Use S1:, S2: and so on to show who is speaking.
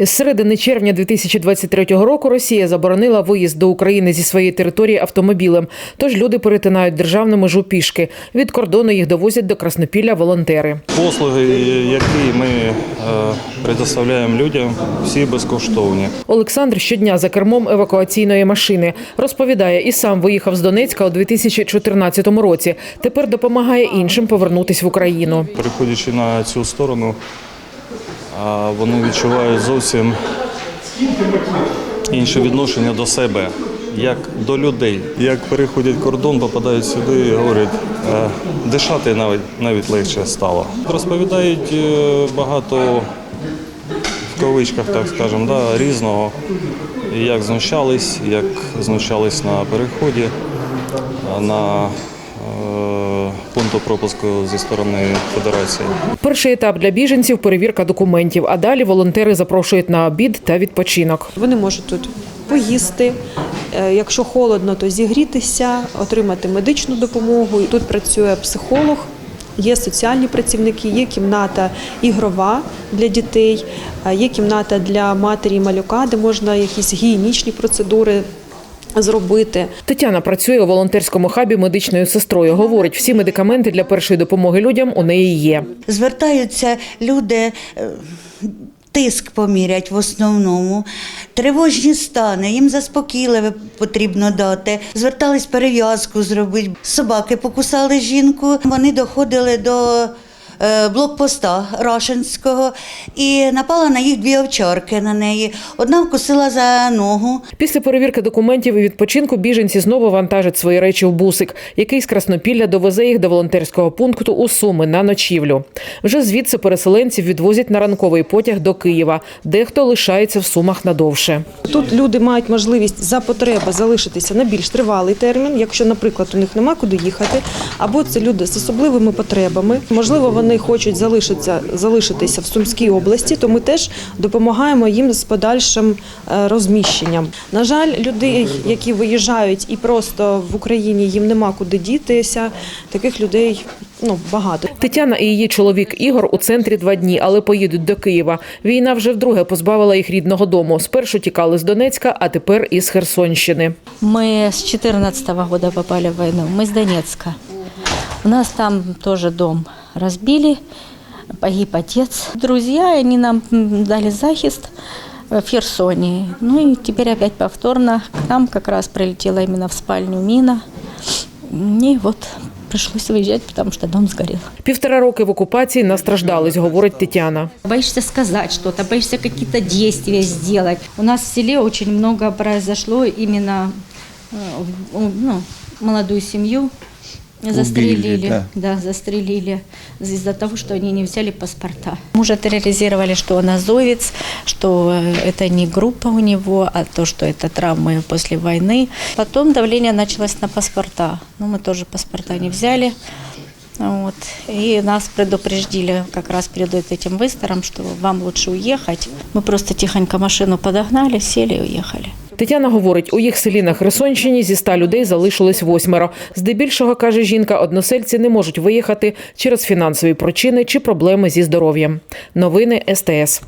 S1: З середини червня 2023 року Росія заборонила виїзд до України зі своєї території автомобілем. Тож люди перетинають державну межу пішки. Від кордону їх довозять до Краснопілля волонтери.
S2: Послуги, які ми е, предоставляємо людям, всі безкоштовні.
S1: Олександр щодня за кермом евакуаційної машини розповідає, і сам виїхав з Донецька у 2014 році. Тепер допомагає іншим повернутись в Україну.
S2: Переходячи на цю сторону, а, вони відчувають зовсім інше відношення до себе, як до людей. Як переходять кордон, попадають сюди і говорять, е, дишати навіть навіть легше стало. Розповідають е, багато в кавичках, так скажемо, да, різного. Як знущались, як знущались на переході, на е, пункту пропуску зі сторони Федерації.
S1: Перший етап для біженців перевірка документів. А далі волонтери запрошують на обід та відпочинок.
S3: Вони можуть тут поїсти. е, Якщо холодно, то зігрітися, отримати медичну допомогу. Тут працює психолог, є соціальні працівники, є кімната ігрова для дітей, е, є кімната для матері і малюка, де можна якісь гігієнічні процедури зробити.
S1: Тетяна працює у волонтерському хабі медичною сестрою. Говорить, всі медикаменти для першої допомоги людям у неї є.
S4: Звертаються люди. е, Тиск помірять в основному, тривожні стани, їм заспокійливе потрібно дати. Звертались перев'язку зробити. Собаки покусали жінку. Вони доходили до блокпоста Рашинського і напала на їх дві овчарки на неї. Одна вкусила за ногу,
S1: Після перевірки документів і відпочинку біженці знову вантажать свої речі в бусик, який з Краснопілля довезе їх до волонтерського пункту у Суми на ночівлю. Вже звідси переселенців відвозять на ранковий потяг до Києва. Дехто лишається в сумах надовше.
S3: Тут люди мають можливість за потреби залишитися на більш тривалий термін, якщо, наприклад, у них нема куди їхати, або це люди з особливими потребами. Можливо, вони хочуть залишитися, залишитися в Сумській області, то ми теж допомагаємо їм з подальшим е, розміщенням. На жаль, людей, які виїжджають і просто в Україні їм нема куди дітися, таких людей ну багато.
S1: Тетяна і її чоловік Ігор у центрі два дні, але поїдуть до Києва. Війна вже вдруге позбавила їх рідного дому. Спершу тікали з Донецька, а тепер із Херсонщини.
S5: Мы с 2014 года попали в войну. Мы с Донецка. У нас там тоже дом разбили, погиб отец. Друзья, они нам дали захист в Херсоне. Ну и теперь опять повторно к нам как раз прилетела именно в спальню мина. И вот пришлось выезжать, потому что дом сгорел.
S1: Півтора роки в окупації настраждались, говорить Тетяна.
S5: Боишься сказать что-то, боишься какие-то действия сделать. У нас в селе очень много произошло именно э, в- ну, молодую семью застрелили.
S6: да.
S5: застрелили из-за того, что они не взяли паспорта. Мужа терроризировали, что он азовец, что э, это не группа у него, а то, что это травмы после войны. Потом давление началось на паспорта. Ну, мы тоже паспорта не взяли. Вот. И нас предупреждили как раз перед этим выстором, что вам лучше уехать. Мы просто тихонько машину подогнали, сели и уехали.
S1: Тетяна говорить, у їх селі на Херсонщині зі ста людей залишилось восьмеро. Здебільшого, каже жінка, односельці не можуть виїхати через фінансові причини чи проблеми зі здоров'ям. Новини СТС.